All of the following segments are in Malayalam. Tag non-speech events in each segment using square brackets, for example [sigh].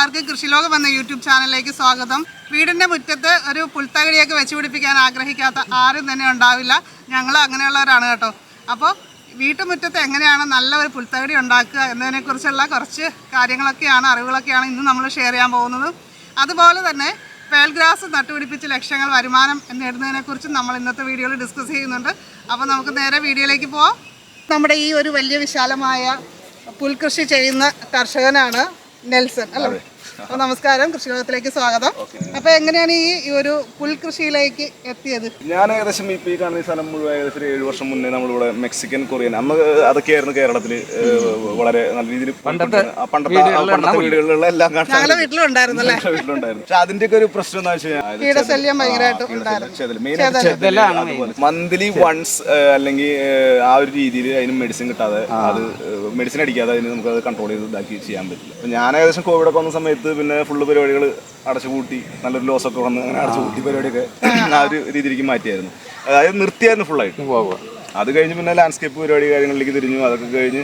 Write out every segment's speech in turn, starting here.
എല്ലാവർക്കും കൃഷിലോകം എന്ന യൂട്യൂബ് ചാനലിലേക്ക് സ്വാഗതം. വീടിന്റെ മുറ്റത്ത് ഒരു പുൽത്തകിടിയൊക്കെ വെച്ച് പിടിപ്പിക്കാൻ ആഗ്രഹിക്കാത്ത ആരും തന്നെ ഉണ്ടാവില്ല. ഞങ്ങൾ അങ്ങനെയുള്ളവരാണ് കേട്ടോ. അപ്പോൾ വീട്ടുമുറ്റത്ത് എങ്ങനെയാണ് നല്ല ഒരു പുൽത്തകടി ഉണ്ടാക്കുക എന്നതിനെക്കുറിച്ചുള്ള കുറച്ച് കാര്യങ്ങളൊക്കെയാണ് അറിവുകളൊക്കെയാണ് ഇന്ന് നമ്മൾ ഷെയർ ചെയ്യാൻ പോകുന്നത്. അതുപോലെ തന്നെ പേൽഗ്രാസ് നട്ടുപിടിപ്പിച്ച് ലക്ഷങ്ങൾ വരുമാനം നേടുന്നതിനെക്കുറിച്ചും നമ്മൾ ഇന്നത്തെ വീഡിയോയിൽ ഡിസ്കസ് ചെയ്യുന്നുണ്ട്. അപ്പോൾ നമുക്ക് നേരെ വീഡിയോയിലേക്ക് പോവാം. നമ്മുടെ ഈ ഒരു വലിയ വിശാലമായ പുൽകൃഷി ചെയ്യുന്ന കർഷകനാണ് നെൽസൺ അല്ലേ? അപ്പോൾ നമസ്കാരം കൃഷിലോകത്തിലേക്ക് സ്വാഗതം. അപ്പോൾ എങ്ങനെയാണ് ഈ ഈ ഒരു പുൽകൃഷിയിലേക്ക് എത്തിയത്? ഞാൻ ഏകദേശം ഇപ്പൊ ഈ കാണുന്ന ഈ സ്ഥലം മുഴുവൻ ഏകദേശം ഒരു ഏഴ് വർഷം മുന്നേ നമ്മളിവിടെ മെക്സിക്കൻ കൊറിയൻ അന്ന് അതൊക്കെയായിരുന്നു കേരളത്തിൽ വളരെ നല്ല രീതിയിൽ പണ്ടത്തെ ആ പണ്ടത്തെ പണ്ടത്തെ വീടുകളിലുള്ള എല്ലാം കാണാൻ വീട്ടിലുണ്ടായിരുന്നു വീട്ടിലുണ്ടായിരുന്നു. പക്ഷെ അതിന്റെയൊക്കെ ഒരു പ്രശ്നം എന്ന് വെച്ചാൽ മന്ത്ലി വൺസ് അല്ലെങ്കിൽ ആ ഒരു രീതിയിൽ അതിന് മെഡിസിൻ കിട്ടാതെ അത് മെഡിസിൻ അടിക്കാതെ അതിന് നമുക്ക് അത് കൺട്രോൾ ചെയ്ത് ഇതാക്കി ചെയ്യാൻ പറ്റില്ല. അപ്പൊ ഞാൻ ഏകദേശം കോവിഡ് ഒക്കെ വന്ന സമയത്ത് പിന്നെ ഫുള്ള് പരിപാടികൾ അടച്ചുപൂട്ടി നല്ലൊരു ലോസ് ഒക്കെ വന്ന് അങ്ങനെ അടച്ചുപൂട്ടി പരിപാടിയൊക്കെ ആ ഒരു രീതിയിലേക്ക് മാറ്റിയായിരുന്നു. അതായത് നിർത്തിയായിരുന്നു ഫുള്ളായിട്ട് അത് കഴിഞ്ഞ് പിന്നെ ലാൻഡ്സ്കേപ്പ് പരിപാടി കാര്യങ്ങളിലേക്ക് തിരിഞ്ഞു അതൊക്കെ കഴിഞ്ഞ്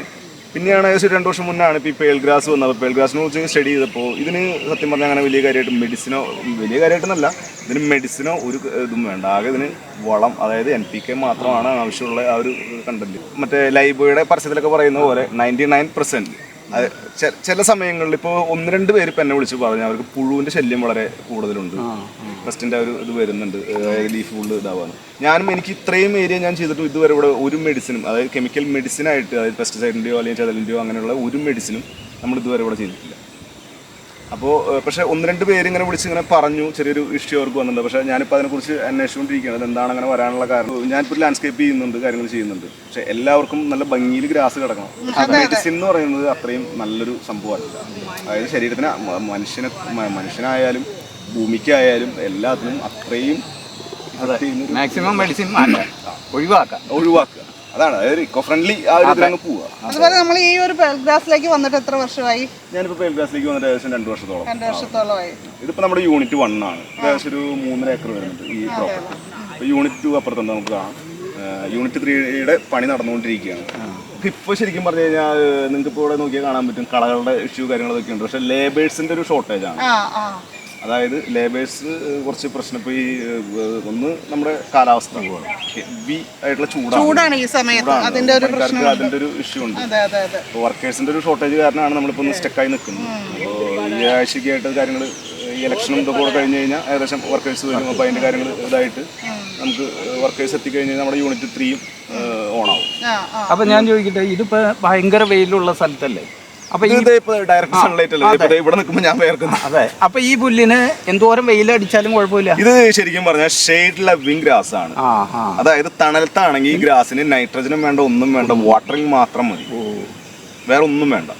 പിന്നെയാണ് ഏകദേശം രണ്ട് വർഷം മുന്നാണ് ഇപ്പോൾ ഈ പേൾ ഗ്രാസ് വന്നത് പേൾ ഗ്രാസിനെ കുറിച്ച് സ്റ്റഡി ചെയ്തപ്പോൾ ഇതിന് സത്യം പറഞ്ഞാൽ അങ്ങനെ വലിയ കാര്യമായിട്ട് മെഡിസിനോ വലിയ കാര്യമായിട്ടൊന്നല്ല ഇതിന് മെഡിസിനോ ഒരു ഇതും വേണ്ട. ആകെ ഇതിന് വളം അതായത് എൻ പി കെ മാത്രമാണ് ആവശ്യമുള്ള ആ ഒരു കണ്ടന്റ് മറ്റേ ലൈബോയുടെ പരസ്യത്തിലൊക്കെ പറയുന്ന പോലെ നയന്റി നയൻ പെർസെന്റ് ചില സമയങ്ങളിൽ ഇപ്പോൾ ഒന്ന് രണ്ട് പേര് ഇപ്പം എന്നെ വിളിച്ച് പറഞ്ഞു. അവർക്ക് പുഴുവിന്റെ ശല്യം വളരെ കൂടുതലുണ്ട്. ഫസ്റ്റിന്റെ ഒരു ഇത് വരുന്നുണ്ട്. ലീഫ് ഫുള്ള് ഇതാവാണ്. ഞാനും എനിക്ക് ഇത്രയും ഏരിയ ഞാൻ ചെയ്തിട്ടും ഇതുവരെ ഇവിടെ ഒരു മെഡിസിനും അതായത് കെമിക്കൽ മെഡിസിനായിട്ട് അതായത് പെസ്റ്റിസൈഡിന്റെയോ അല്ലെങ്കിൽ ചെതലിന്റെയോ അങ്ങനെയുള്ള ഒരു മെഡിസിനും നമ്മൾ ഇതുവരെ ഇവിടെ ചെയ്തിട്ടില്ല. അപ്പോൾ പക്ഷേ ഒന്ന് രണ്ട് പേര് ഇങ്ങനെ വിളിച്ച് ഇങ്ങനെ പറഞ്ഞു ചെറിയൊരു ഇഷ്യൂ അവർക്ക് വന്നിട്ടുണ്ട്. പക്ഷേ ഞാനിപ്പോൾ അതിനെക്കുറിച്ച് അന്വേഷിച്ചുകൊണ്ടിരിക്കുകയാണ്. അതെന്താണ് അങ്ങനെ വരാനുള്ള കാരണം. ഞാനിപ്പോൾ ലാൻഡ്സ്കേപ്പ് ചെയ്യുന്നുണ്ട് കാര്യങ്ങൾ ചെയ്യുന്നുണ്ട്. പക്ഷേ എല്ലാവർക്കും നല്ല ഭംഗിയിൽ ഗ്രാസ് കിടക്കണം. മെഡിസിൻ എന്ന് പറയുന്നത് അത്രയും നല്ലൊരു സംഭവമല്ല. അതായത് ശരീരത്തിന് മനുഷ്യനെ മനുഷ്യനായാലും ഭൂമിക്കായാലും എല്ലാത്തിനും അത്രയും മാക്സിമം മെഡിസിൻ ഒഴിവാക്കുക ഒഴിവാക്കാം. ഒഴിവാക്കുക. അതാണ് അതായത് ഇക്കോ ഫ്രണ്ട്ലി ആ ഒരു ഇതിലങ്ങ് പോവുക അതുപോലെ നമ്മൾ ഈ ഒരു പേൽഗ്രാസിലേക്ക് വന്നിട്ട് എത്ര വർഷമായി? ഞാനിപ്പോൾ പേൽഗ്രാസിലേക്ക് വന്നിട്ട് ഏകദേശം രണ്ട് വർഷത്തോളം. രണ്ട് വർഷത്തോളമായി. ഇതിപ്പോ നമ്മുടെ യൂണിറ്റ് വൺ ആണ്. ഏകദേശം ഒരു മൂന്നര ഏക്കർ വരുന്നുണ്ട് ഈ പ്രോപ്പർട്ടി അപ്പോൾ യൂണിറ്റ് ടു അപ്പുറത്തുണ്ട് നമുക്ക് കാണാം. യൂണിറ്റ് ത്രീയുടെ പണി നടന്നുകൊണ്ടിരിക്കുകയാണ്. ഇപ്പൊ ഇപ്പൊ ശരിക്കും പറഞ്ഞു കഴിഞ്ഞാൽ നിങ്ങൾക്ക് ഇപ്പോൾ ഇവിടെ നോക്കിയാൽ കാണാൻ പറ്റും കളകളുടെ ഇഷ്യൂ കാര്യങ്ങളൊക്കെ ഉണ്ട്. പക്ഷെ ലേബേഴ്സിന്റെ ഒരു ഷോർട്ടേജ് ആണ്. ആ ആ. അതായത് ലേബേഴ്സ് കുറച്ച് പ്രശ്നം. ഇപ്പോൾ ഈ ഒന്ന് നമ്മുടെ കാലാവസ്ഥ. ഹെവി ആയിട്ടുള്ള ചൂടാണ്. ചൂടാണ് ഈ സമയത്ത്. അതിന്റെ ഒരു പ്രശ്നം അതിന്റെ ഒരു ഇഷ്യൂ ഉണ്ട്. അതെ അതെ അതെ. വർക്കേഴ്സിന്റെ ഒരു ഷോർട്ടേജ് കാരണമാണ് നമ്മളിപ്പോൾ ഒന്ന് സ്റ്റക്കായി നിൽക്കുന്നത്. അപ്പോൾ ഈ ആഴ്ചയ്ക്കായിട്ട് കാര്യങ്ങൾ ഈ ഇലക്ഷനും ഇതൊക്കെ കൂടെ കഴിഞ്ഞ് കഴിഞ്ഞാൽ ഏകദേശം വർക്കേഴ്സ് വരും. അപ്പോൾ അതിന്റെ കാര്യങ്ങൾ ഇതായിട്ട് നമുക്ക് വർക്കേഴ്സ് എത്തിക്കഴിഞ്ഞാൽ നമ്മുടെ യൂണിറ്റ് ത്രീയും ഓണാവും. അപ്പം ഞാൻ ചോദിക്കട്ടെ ഇതിപ്പോ ഭയങ്കര വെയിലുള്ള സ്ഥലത്തല്ലേ? അപ്പൊ ഡയറക്റ്റ് സൺലൈറ്റ് അല്ലേ? ഇപ്പോൾ ഇവിടെ നിൽക്കുമ്പോൾ ഞാൻ വേർക്കുന്നു. അതെ. അപ്പൊ ഈ പുല്ലിന് എന്തോരം വെയിലടിച്ചാലും കുഴപ്പമില്ല. ഇത് ശരിക്കും പറഞ്ഞാൽ ഷെയ്ഡ് ലവിങ് ഗ്രാസ് ആണ്. അതായത് തണലത്താണെങ്കിൽ ഈ ഗ്രാസിന് നൈട്രജനും വേണ്ട ഒന്നും വേണ്ട വാട്ടറിങ് മാത്രം മതി. വേറെ ഒന്നും വേണ്ട.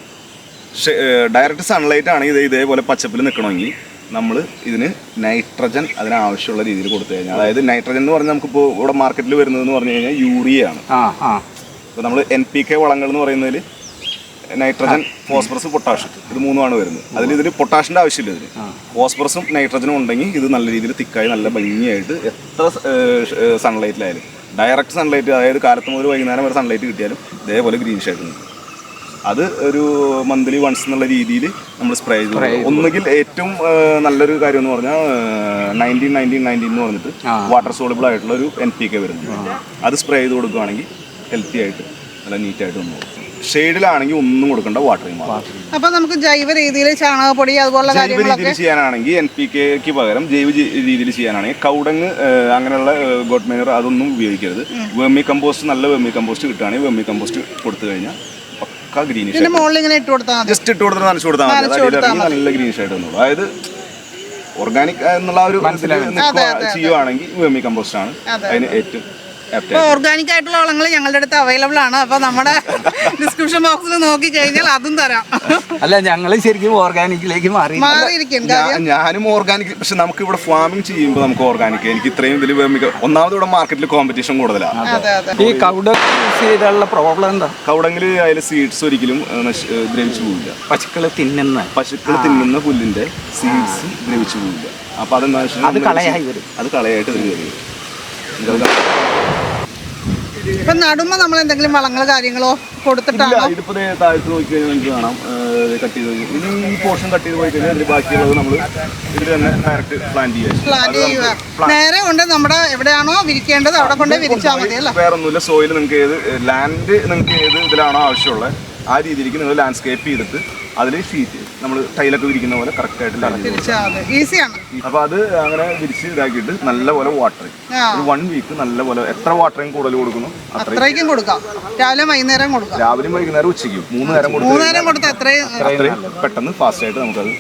ഡയറക്റ്റ് സൺലൈറ്റ് ആണെങ്കിൽ ഇത് ഇതേപോലെ പച്ചപ്പിൽ നിൽക്കണമെങ്കിൽ നമ്മൾ ഇതിന് നൈട്രജൻ അതിനാവശ്യമുള്ള രീതിയിൽ കൊടുത്തു കഴിഞ്ഞാൽ അതായത് നൈട്രജൻ എന്ന് പറഞ്ഞാൽ നമുക്കിപ്പോൾ ഇവിടെ മാർക്കറ്റിൽ വരുന്നതെന്ന് പറഞ്ഞു കഴിഞ്ഞാൽ യൂറിയ ആ ആ. ഇപ്പോൾ നമ്മൾ എൻ പി കെ വളങ്ങൾ എന്ന് പറയുന്നതിൽ നൈട്രജൻ ഫോസ്ഫറസ് പൊട്ടാഷ് ഇത് മൂന്നുമാണ് വരുന്നത്. അതിൽ ഇതിൽ പൊട്ടാഷിന്റെ ആവശ്യമില്ല ഇതിന് ഫോസ്ഫറസും നൈട്രജനും ഉണ്ടെങ്കിൽ ഇത് നല്ല രീതിയിൽ തിക്കായി നല്ല ഭംഗിയായിട്ട് എത്ര സൺലൈറ്റിലായാലും ഡയറക്റ്റ് സൺലൈറ്റ് അതായത് കാലത്ത് മുതൽ വൈകുന്നേരം വരെ സൺലൈറ്റ് കിട്ടിയാലും ഇതേപോലെ ഗ്രീൻ ഷേഡ് അത് ഒരു മന്ത്ലി വൺസ് എന്നുള്ള രീതിയിൽ നമ്മൾ സ്പ്രേ ചെയ്തു ഒന്നുകിൽ ഏറ്റവും നല്ലൊരു കാര്യം എന്ന് പറഞ്ഞാൽ നയന്റീൻ നയന്റീൻ നയന്റീൻ എന്ന് പറഞ്ഞിട്ട് വാട്ടർ സോളിബിൾ ആയിട്ടുള്ള ഒരു എൻ പി കെ വരുന്നത് അത് സ്പ്രേ ചെയ്ത് കൊടുക്കുകയാണെങ്കിൽ ഹെൽത്തി ആയിട്ട് നല്ല നീറ്റായിട്ട് വന്നു ഷെയ്ഡിലാണെങ്കിൽ ഒന്നും കൊടുക്കേണ്ട വാട്ടറിങ് മാത്രം. അപ്പൊ നമുക്ക് ജൈവ രീതിയിൽ ചാണകപ്പൊടി അതുപോലുള്ള ജൈവ കാര്യങ്ങളൊക്കെ രീതിയിൽ ചെയ്യാനാണെങ്കിൽ എൻ പി കെക്ക് പകരം ജൈവ ജി- രീതിയിൽ ചെയ്യാനാണെങ്കിൽ കൗടങ് അങ്ങനെയുള്ള ഗോഡ് മെനർ അതൊന്നും ഉപയോഗിക്കരുത്. വെർമി കമ്പോസ്റ്റ് നല്ല വെർമി കമ്പോസ്റ്റ് കിട്ടുകയാണെങ്കിൽ വെർമി കമ്പോസ്റ്റ് കൊടുത്തു കഴിഞ്ഞാൽ പക്ക ഗ്രീനിഷ് ഇതിന്റെ മുകളിൽ ഇങ്ങനെ ഇട്ട് കൊടുത്താൽ മതി. ജസ്റ്റ് ഇട്ട് കൊടുത്തിട്ട് നനച്ചു കൊടുത്താൽ മതി. അത് നല്ല ഗ്രീനിഷ് ആയിട്ട് വന്നോളൂ. അതായത് ഓർഗാനിക് എന്നുള്ള ആ ഒരു നിൽക്കുക ചെയ്യുവാണെങ്കിൽ വെർമി കമ്പോസ്റ്റ് ആണ് അതിന് ഏറ്റവും ഇപ്പൊ ഓർഗാനിക് ആയിട്ടുള്ള വളങ്ങൾ ഞങ്ങളുടെ അടുത്ത് അവൈലബിൾ ആണ്. അപ്പൊ നമ്മുടെ ഡിസ്ക്രിപ്ഷൻ ബോക്സിൽ നോക്കി കഴിഞ്ഞാൽ അതും തരാം. അല്ല ഞങ്ങൾ ശരിക്കും ഓർഗാനിക്കിലേക്ക് മാറി. മാറിയിരിക്കും. ഞാനും ഓർഗാനിക് പക്ഷെ നമുക്ക് ഇവിടെ ഫാമിംഗ് ചെയ്യുമ്പോൾ നമുക്ക് ഓർഗാനിക് എനിക്ക് ഇത്രയും ഇതിൽ വെർമി ഒന്നാമത് ഇവിടെ മാർക്കറ്റിൽ കോമ്പറ്റീഷൻ കൂടുതലാണ് ഈ കൗഡ യൂസ് ചെയ്താലുള്ള പ്രോബ്ലം എന്താ? കൗടെങ്കിൽ അതിലെ സീഡ്സ് ഒരിക്കലും ദ്രവിച്ചു പോവില്ല. പശുക്കൾ തിന്നുന്ന പശുക്കൾ തിന്നുന്ന പുല്ലിന്റെ സീഡ്സ് ദ്രവിച്ചു പോവില്ല. അപ്പൊ അതെന്താ വെച്ചാൽ അത് കളയായി വരും. അത് കളയായിട്ട് വരും. ഇപ്പൊ നടുമ്പോ നമ്മൾ എന്തെങ്കിലും വളങ്ങൾ കാര്യങ്ങളോ കൊടുത്തിട്ടാണോ? ഇതിപ്പോ ദേ താഴത്ത് നോക്കി കഴിഞ്ഞാൽ നിങ്ങൾക്ക് കാണാം. കട്ട് ചെയ്ത് ഈ പോർഷൻ കട്ട് ചെയ്ത് പോയി കഴിഞ്ഞാൽ ബാക്കിയുള്ളത് നമ്മൾ ഇതിൽ തന്നെ ഡയറക്റ്റ് പ്ലാൻ നേരെ കൊണ്ട് നമ്മുടെ എവിടെയാണോ വിരിക്കേണ്ടത് അവിടെ കൊണ്ട് വിരിച്ചാൽ മതി അല്ലേ വേറെ ഒന്നുമില്ല സോയിൽ നിങ്ങൾക്ക് ഏത് ലാൻഡ് നിങ്ങൾക്ക് ഏത് ഇതിലാണോ ആവശ്യമുള്ളത് ആ രീതിയിലേക്ക് നിങ്ങൾ ലാൻഡ്സ്കേപ്പ് ചെയ്തിട്ട് അതിൽ ഷീറ്റ് നമ്മൾ ടൈലൊക്കെ വിരിക്കുന്ന പോലെ കറക്റ്റ് ആയിട്ട് ഈസിയാണ് അപ്പോൾ അത്. അങ്ങനെ വിരിച്ച് ഇതാക്കിയിട്ട് നല്ലപോലെ വാട്ടർ ഒരു വൺ വീക്ക് നല്ലപോലെ എത്ര വാട്ടറിങ് കൂടുതൽ കൊടുക്കുന്നു? അത്രയും. അത്രയ്ക്കും കൊടുക്കാം. രാവിലെ വൈകുന്നേരം കൊടുക്കാം. രാവിലെ വൈകുന്നേരം ഉച്ചയ്ക്ക്. മൂന്ന് നേരം മൂന്ന് നേരം കൊടുത്ത് അത്രയും പെട്ടെന്ന് ഫാസ്റ്റ് ആയിട്ട് നമുക്കത്.